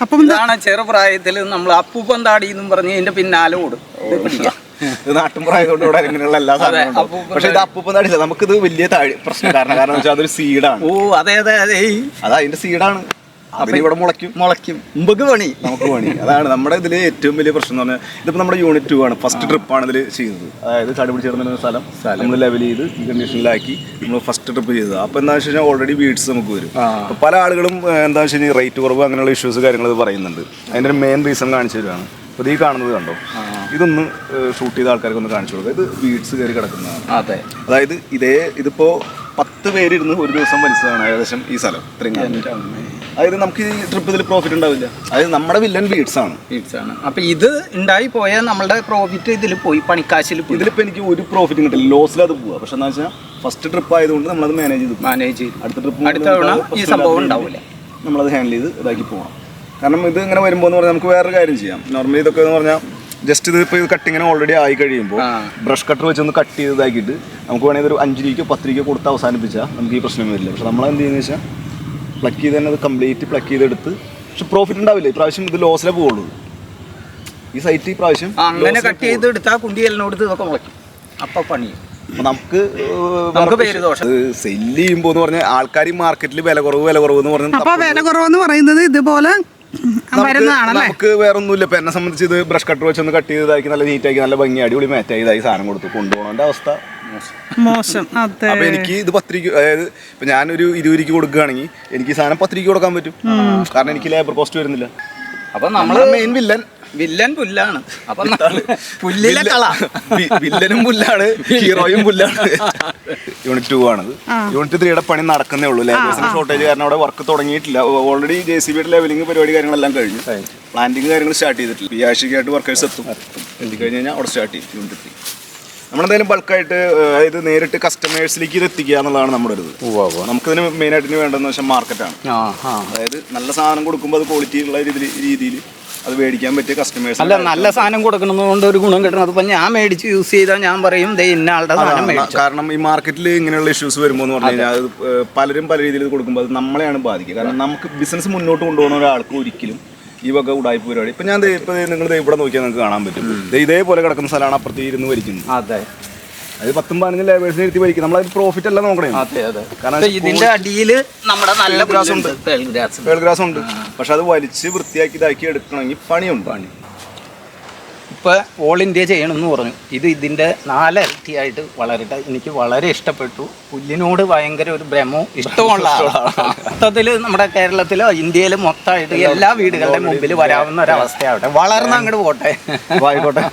അപ്പം ഇതാണ് ചെറുപ്രായത്തിൽ നമ്മൾ അപ്പൂപ്പൻ താടി എന്നും പറഞ്ഞ് ഇതിന്റെ പിന്നാലെ ഓടും. ഇത് പിടിക്കാം. ഇത് നാട്ടും പ്രായത്തോട് ഇവിടെ ഇങ്ങനെയുള്ള എല്ലാ സാധനങ്ങളും പക്ഷെ ഇത് അപ്പൂപ്പൻ താടില്ല നമുക്കിത് വലിയ താഴെ പ്രശ്നം കാരണം കാരണം വെച്ചാൽ അതൊരു സീഡാണ് ഓ അതെ അതെ അതെ. അത് അതിന്റെ സീഡാണ് ഇവിടെ മുളയ്ക്കും. മുളയ്ക്കും. മുമ്പക്ക് പണി. നമുക്ക് പണി. അതാണ് നമ്മുടെ ഇതിൽ ഏറ്റവും വലിയ പ്രശ്നം എന്ന് പറഞ്ഞാൽ ഇതിപ്പോൾ നമ്മുടെ യൂണിറ്റ് ടു ആണ്. ഫസ്റ്റ് ട്രിപ്പ് ആണ് ഇതിൽ ചെയ്യുന്നത്. അതായത് ചാടി പിടിച്ചിരുന്ന സ്ഥലം. നമ്മൾ ലെവൽ ചെയ്ത് കണ്ടീഷനിലാക്കി നമ്മൾ ഫസ്റ്റ് ട്രിപ്പ് ചെയ്തത്. അപ്പോൾ എന്താ വെച്ച് കഴിഞ്ഞാൽ ഓൾറെഡി ബീഡ്സ് നമുക്ക് വരും. പല ആളുകളും എന്താ വെച്ച് കഴിഞ്ഞാൽ റേറ്റ് കുറവ് അങ്ങനെയുള്ള ഇഷ്യൂസ് കാര്യങ്ങൾ പറയുന്നുണ്ട്. അതിന്റെ ഒരു മെയിൻ റീസൺ കാണിച്ചു തരുവാണ്. അപ്പോൾ ഈ കാണുന്നത് കണ്ടോ? ഇതൊന്ന് ഷൂട്ട് ചെയ്ത ആൾക്കാർക്ക് ഒന്ന് കാണിച്ചു കൊടുക്കുക ഇത് ബീഡ്സ് കയറി കിടക്കുന്നതാണ്. അതെ. അതായത് ഇതേ ഇതിപ്പോ പത്ത് പേരിരുന്ന് ഒരു ദിവസം വലിച്ചതാണ് ഏകദേശം ഈ സ്ഥലം. ഇത്രയും. അതായത് നമുക്ക് ഈ ട്രിപ്പ് ഇതിൽ പ്രോഫിറ്റ് ഉണ്ടാവില്ല. അതായത് നമ്മുടെ വില്ലൻ ബീഡ്സ് ആണ്. ബീഡ്സ് ആണ്. അപ്പൊ ഇത് ഉണ്ടായി പോയാൽ നമ്മുടെ പ്രോഫിറ്റ് ഇതിൽ പോയി പണിക്കാശിൽ പോയി. ഇതിലിപ്പോൾ എനിക്ക് ഒരു പ്രോഫിറ്റ് കിട്ടില്ല. ലോസിൽ അത് പോവുക പക്ഷെ എന്താ വെച്ചാൽ ഫസ്റ്റ് ട്രിപ്പ് ആയതുകൊണ്ട് നമ്മളത് മാനേജ് ചെയ്തു. മാനേജ് ചെയ്തു. അടുത്ത ട്രിപ്പ് അടുത്ത തവണ ഈ സംഭവം ഉണ്ടാവില്ല. നമ്മളത് ഹാൻഡിൽ ചെയ്ത് ഇതാക്കി പോകണം കാരണം ഇത് ഇങ്ങനെ വരുമ്പോൾ എന്ന് പറഞ്ഞാൽ നമുക്ക് വേറൊരു കാര്യം ചെയ്യാം. നോർമലി ഇതൊക്കെ എന്ന് പറഞ്ഞാൽ ജസ്റ്റ് ഇത് ഇപ്പോൾ ഇത് കട്ടിങ്ങിന് ഓൾറെഡി ആയി കഴിയുമ്പോൾ ബ്രഷ് കട്ടർ വെച്ച് ഒന്ന് കട്ട് ചെയ്ത് ഇതാക്കിയിട്ട് നമുക്ക് വേണമെങ്കിൽ ഒരു അഞ്ച് രൂപയ്ക്കോ പത്ത് രൂപയ്ക്കോ കൊടുത്ത് അവസാനിപ്പിച്ചാൽ നമുക്ക് ഈ പ്രശ്നം വരില്ല. പക്ഷെ നമ്മൾ എന്ത് ചെയ്യുന്നത് വെച്ചാൽ പ്ലക്ക് ചെയ്ത് തന്നെ അത് കംപ്ലീറ്റ് പ്ലക്ക് ചെയ്തെടുത്ത്. പക്ഷെ പ്രോഫിറ്റ് ഉണ്ടാവില്ല. ഇപ്രാവശ്യം ഇത് ലോസിലേ പോവുള്ളൂ. ഈ സൈറ്റ് ഈ പ്രാവശ്യം അങ്ങനെ കട്ട് ചെയ്ത് എടുത്താൽ കുണ്ടിയലിനോട് ഇതൊക്കെ മുളയ്ക്കും. അപ്പൊ പണി. നമുക്ക് സെല്ല് പേര് ദോഷം. സെൽ ചെയ്യുമ്പോൾ എന്ന് പറഞ്ഞാൽ ആൾക്കാർ ഈ മാർക്കറ്റിൽ വില കുറവ് വില കുറവ് എന്ന് പറഞ്ഞാൽ അപ്പൊ വില കുറവെന്ന് പറയുന്നത് ഇതുപോലെ നമുക്ക് വേറൊന്നുമില്ല. ഇപ്പൊ എന്നെ സംബന്ധിച്ച് ഇത് ബ്രഷ് കട്ടർ വെച്ചൊന്ന് കട്ട് ചെയ്തതാക്കി നല്ല നീറ്റാക്കി നല്ല ഭംഗി അടിപൊളി മാറ്റായി ഇതായി സാധനം കൊടുത്തു കൊണ്ടുപോകേണ്ട അവസ്ഥ. മോശം. മോശം അതെ. അപ്പൊ എനിക്ക് ഇത് പത്ത് രൂപയ്ക്ക് അതായത് ഇപ്പൊ ഞാനൊരു ഇരുപത് രൂപയ്ക്ക് കൊടുക്കുകയാണെങ്കിൽ എനിക്ക് ഈ സാധനം പത്ത് രൂപയ്ക്ക് കൊടുക്കാൻ പറ്റും. കാരണം എനിക്ക് ലേബർ കോസ്റ്റ് വരുന്നില്ല. അപ്പൊ നമ്മൾ മെയിൻ വില്ലൻ വില്ലൻ പുല്ലാണ്. അപ്പൊ പുല്ലിലെ കള. വില്ലനും പുല്ലാണ് ഹീറോയും പുല്ലാണ്. യൂണിറ്റ് ടു ആണത് യൂണിറ്റ് ത്രീയുടെ പണി നടക്കുന്നേ ഉള്ളൂ. ലേബേഴ്സിന് ഷോർട്ടേജ് കാരണം അവിടെ വർക്ക് തുടങ്ങിയിട്ടില്ല. ഓൾറെഡി ജെ സി ബിയുടെ ലെവലിംഗ് പരിപാടി കാര്യങ്ങളെല്ലാം കഴിഞ്ഞു. പ്ലാന്റിങ് കാര്യങ്ങൾ സ്റ്റാർട്ട് ചെയ്തിട്ടില്ല. ഈ ആഴ്ചയ്ക്കായിട്ട് വർക്കേഴ്സ് എത്തും. എത്തി. കഴിഞ്ഞ് കഴിഞ്ഞാൽ അവിടെ സ്റ്റാർട്ട് ചെയ്യും. യൂണിറ്റ് ത്രീ നമ്മളെന്തായാലും ബൾക്കായിട്ട് അതായത് നേരിട്ട് കസ്റ്റമേഴ്സിലേക്ക് ഇത് എത്തിക്കുക എന്നുള്ളതാണ് നമ്മുടെ ഒരു ഇത്. നമുക്കിതിന് മെയിനായിട്ട് വേണ്ടതെന്ന് വെച്ചാൽ മാർക്കറ്റാണ് അതായത് നല്ല സാധനം കൊടുക്കുമ്പോൾ അത് ക്വാളിറ്റി ഉള്ള രീതിയിൽ അത് മേടിക്കാൻ പറ്റിയ കസ്റ്റമേഴ്സ് അല്ല നല്ല സാധനം കൊടുക്കുന്നതുകൊണ്ട് ഒരു ഗുണം കിട്ടണം. അതിപ്പോ ഞാൻ മേടിച്ച് യൂസ് ചെയ്താൽ ഞാൻ പറയും ദേ ഇന്ന ആളുടെ സാധനം മേടിച്ചു. കാരണം ഈ മാർക്കറ്റിൽ ഇങ്ങനെയുള്ള ഇഷ്യൂസ് വരുമ്പോൾ എന്ന് പറഞ്ഞു കഴിഞ്ഞാൽ പലരും പല രീതിയിൽ കൊടുക്കുമ്പോൾ അത് നമ്മളെയാണ് ബാധിക്കുക. കാരണം നമുക്ക് ബിസിനസ് മുന്നോട്ട് കൊണ്ടുപോകുന്ന ഒരാൾക്ക് ഒരിക്കലും ഈ വക ഉടായ്പ പരിപാടി ഇപ്പൊ ഞാൻ ഇപ്പൊ നിങ്ങൾ ഇവിടെ നോക്കിയാൽ നിങ്ങൾക്ക് കാണാൻ പറ്റും. ഇതേപോലെ കിടക്കുന്ന സ്ഥലമാണ് അപ്പുറത്ത് ഇരുന്ന് വരിക്കുന്നത് അതെ. അത് പത്തും പതിനഞ്ചും ലേബേഴ്സ് ഇരുത്തി വരിക്കും നമ്മൾ അതിന് പ്രോഫിറ്റ് അല്ല നോക്കണേ. കാരണം ഇതിന്റെ അടിയിൽ നമ്മുടെ നല്ല ഗ്രാസ് ഉണ്ട്. ഗ്രാസ് ഉണ്ട്. പക്ഷെ അത് വലിച്ച് വൃത്തിയാക്കി ഇതാക്കി എടുക്കണമെങ്കിൽ പണിയുണ്ട്. പണി. ഇപ്പൊ ഓൾ ഇന്ത്യ ചെയ്യണമെന്ന് പറഞ്ഞു. ഇത് ഇതിന്റെ നാലിരട്ടിയായിട്ട് വളരട്ടെ. എനിക്ക് വളരെ ഇഷ്ടപ്പെട്ടു. പുല്ലിനോട് ഭയങ്കര ഒരു ഭ്രമവും ഇഷ്ടമുള്ള മൊത്തത്തിൽ നമ്മുടെ കേരളത്തിലോ ഇന്ത്യയിലോ മൊത്തമായിട്ട് എല്ലാ വീടുകളുടെ മുമ്പിൽ വരാവുന്ന ഒരവസ്ഥയാവട്ടെ വളർന്ന് അങ്ങോട്ട് പോട്ടെ. [laughs] ആയിക്കോട്ടെ.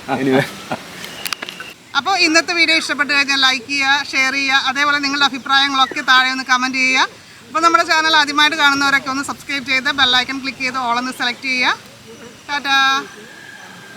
അപ്പോൾ ഇന്നത്തെ വീഡിയോ ഇഷ്ടപ്പെട്ട് കഴിഞ്ഞാൽ ലൈക്ക് ചെയ്യുക ഷെയർ ചെയ്യുക അതേപോലെ നിങ്ങളുടെ അഭിപ്രായങ്ങളൊക്കെ താഴെ ഒന്ന് കമന്റ് ചെയ്യുക. അപ്പോൾ നമ്മുടെ ചാനൽ ആദ്യമായിട്ട് കാണുന്നവരൊക്കെ ഒന്ന് സബ്സ്ക്രൈബ് ചെയ്ത് ബെല്ലൈക്കൺ ക്ലിക്ക് ചെയ്ത് ഓളൊന്ന് സെലക്ട് ചെയ്യുക. ടാറ്റാ